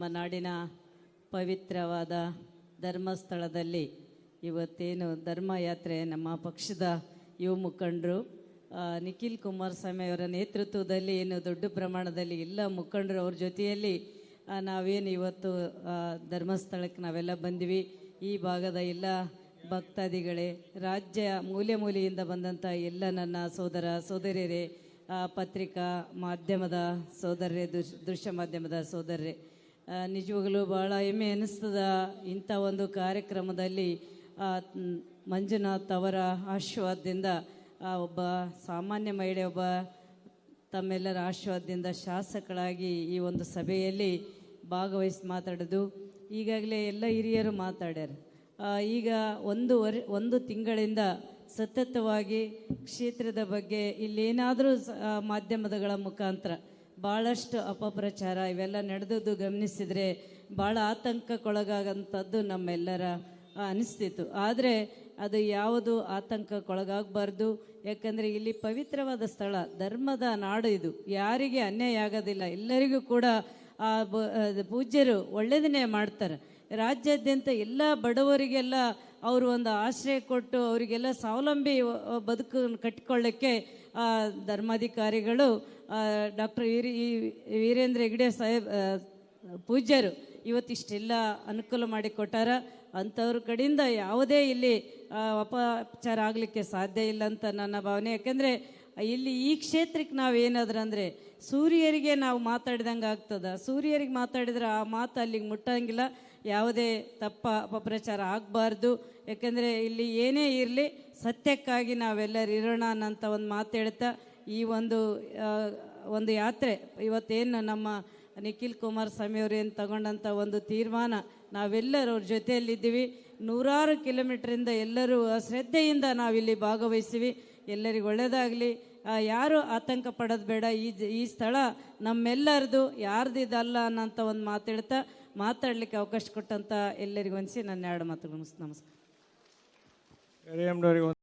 ನಮ್ಮ ನಾಡಿನ ಪವಿತ್ರವಾದ ಧರ್ಮಸ್ಥಳದಲ್ಲಿ ಇವತ್ತೇನು ಧರ್ಮಯಾತ್ರೆ ನಮ್ಮ ಪಕ್ಷದ ಯುವ ಮುಖಂಡರು ನಿಖಿಲ್ ಕುಮಾರಸ್ವಾಮಿ ಅವರ ನೇತೃತ್ವದಲ್ಲಿ ಏನು ದೊಡ್ಡ ಪ್ರಮಾಣದಲ್ಲಿ ಎಲ್ಲ ಮುಖಂಡರು ಅವ್ರ ಜೊತೆಯಲ್ಲಿ ನಾವೇನು ಇವತ್ತು ಧರ್ಮಸ್ಥಳಕ್ಕೆ ನಾವೆಲ್ಲ ಬಂದ್ವಿ. ಈ ಭಾಗದ ಎಲ್ಲ ಭಕ್ತಾದಿಗಳೇ, ರಾಜ್ಯ ಮೂಲೆ ಮೂಲೆಯಿಂದ ಬಂದಂಥ ಎಲ್ಲ ನನ್ನ ಸೋದರ ಸೋದರಿಯರೇ ಪತ್ರಿಕಾ ಮಾಧ್ಯಮದ ಸೋದರರೇ ದೃಶ್ ದೃಶ್ಯ ಮಾಧ್ಯಮದ ಸೋದರರೇ ನಿಜವಾಗಲೂ ಭಾಳ ಹೆಮ್ಮೆ ಅನ್ನಿಸ್ತದ ಇಂಥ ಒಂದು ಕಾರ್ಯಕ್ರಮದಲ್ಲಿ ಮಂಜುನಾಥ್ ಅವರ ಆಶೀರ್ವಾದದಿಂದ ಒಬ್ಬ ಸಾಮಾನ್ಯ ಮಹಿಳೆ, ಒಬ್ಬ ತಮ್ಮೆಲ್ಲರ ಆಶೀರ್ವಾದದಿಂದ ಶಾಸಕಳಾಗಿ ಈ ಒಂದು ಸಭೆಯಲ್ಲಿ ಭಾಗವಹಿಸಿ ಮಾತಾಡೋದು ಈಗಾಗಲೇ ಎಲ್ಲ ಹಿರಿಯರು ಮಾತಾಡ್ಯಾರ. ಈಗ ಒಂದು ವರ್, ಒಂದು ತಿಂಗಳಿಂದ ಸತತವಾಗಿ ಕ್ಷೇತ್ರದ ಬಗ್ಗೆ ಇಲ್ಲೇನಾದರೂ ಮಾಧ್ಯಮದಗಳ ಮುಖಾಂತರ ಭಾಳಷ್ಟು ಅಪಪ್ರಚಾರ ಇವೆಲ್ಲ ನಡೆದದ್ದು ಗಮನಿಸಿದರೆ ಭಾಳ ಆತಂಕಕ್ಕೊಳಗಾಗಂಥದ್ದು ನಮ್ಮೆಲ್ಲರ ಅನಿಸ್ತಿತ್ತು. ಆದರೆ ಅದು ಯಾವುದು ಆತಂಕಕ್ಕೊಳಗಾಗಬಾರ್ದು? ಯಾಕಂದರೆ ಇಲ್ಲಿ ಪವಿತ್ರವಾದ ಸ್ಥಳ, ಧರ್ಮದ ನಾಡು ಇದು. ಯಾರಿಗೆ ಅನ್ಯಾಯ ಆಗೋದಿಲ್ಲ. ಎಲ್ಲರಿಗೂ ಕೂಡ ಆ ಪೂಜ್ಯರು ಒಳ್ಳೆಯದನ್ನೇ ಮಾಡ್ತಾರೆ. ರಾಜ್ಯಾದ್ಯಂತ ಎಲ್ಲ ಬಡವರಿಗೆಲ್ಲ ಅವರು ಒಂದು ಆಶ್ರಯ ಕೊಟ್ಟು ಅವರಿಗೆಲ್ಲ ಸ್ವಾವಲಂಬಿ ಬದುಕು ಕಟ್ಟಿಕೊಳ್ಳಕ್ಕೆ ಧರ್ಮಾಧಿಕಾರಿಗಳು ಡಾಕ್ಟರ್ ವೀರೇಂದ್ರ ಹೆಗ್ಡೆ ಸಾಹೇಬ್ ಪೂಜ್ಯರು ಇವತ್ತಿಷ್ಟೆಲ್ಲ ಅನುಕೂಲ ಮಾಡಿಕೊಟ್ಟಾರ. ಅಂಥವ್ರ ಕಡೆಯಿಂದ ಯಾವುದೇ ಇಲ್ಲಿ ಅಪಚಾರ ಆಗಲಿಕ್ಕೆ ಸಾಧ್ಯ ಇಲ್ಲ ಅಂತ ನನ್ನ ಭಾವನೆ. ಯಾಕಂದರೆ ಇಲ್ಲಿ ಈ ಕ್ಷೇತ್ರಕ್ಕೆ ನಾವು ಏನಾದ್ರೂ ಅಂದರೆ ಸೂರ್ಯರಿಗೆ ನಾವು ಮಾತಾಡಿದಂಗೆ ಆಗ್ತದ? ಸೂರ್ಯರಿಗೆ ಮಾತಾಡಿದ್ರೆ ಆ ಮಾತು ಅಲ್ಲಿಗೆ ಮುಟ್ಟಂಗಿಲ್ಲ. ಯಾವುದೇ ತಪ್ಪ ಅಪಪ್ರಚಾರ ಆಗಬಾರ್ದು. ಯಾಕೆಂದರೆ ಇಲ್ಲಿ ಏನೇ ಇರಲಿ ಸತ್ಯಕ್ಕಾಗಿ ನಾವೆಲ್ಲರೂ ಇರೋಣ ಅನ್ನೋಂಥ ಒಂದು ಮಾತು ಹೇಳ್ತಾ ಈ ಒಂದು ಒಂದು ಯಾತ್ರೆ. ಇವತ್ತೇನು ನಮ್ಮ ನಿಖಿಲ್ ಕುಮಾರಸ್ವಾಮಿ ಸ್ವಾಮಿಯವರು ಏನು ತಗೊಂಡಂಥ ಒಂದು ತೀರ್ಮಾನ, ನಾವೆಲ್ಲರೂ ಅವ್ರ ಜೊತೆಯಲ್ಲಿದ್ದೀವಿ. ನೂರಾರು ಕಿಲೋಮೀಟ್ರಿಂದ ಎಲ್ಲರೂ ಶ್ರದ್ಧೆಯಿಂದ ನಾವಿಲ್ಲಿ ಭಾಗವಹಿಸಿವಿ. ಎಲ್ಲರಿಗೂ ಒಳ್ಳೆಯದಾಗಲಿ ಯಾರು ಆತಂಕ ಪಡೋದು ಬೇಡ. ಈ ಈ ಸ್ಥಳ ನಮ್ಮೆಲ್ಲರದು ಯಾರ್ದು ಇದಲ್ಲ ಅನ್ನೋಂಥ ಒಂದು ಮಾತು ಹೇಳ್ತಾ ಮಾತಾಡಲಿಕ್ಕೆ ಅವಕಾಶ ಕೊಟ್ಟಂತ ಎಲ್ಲರಿಗೂ ಅನಿಸಿ ನನ್ನ ಎರಡು ಮಾತುಗಳು ನಮಸ್ಕಾರ.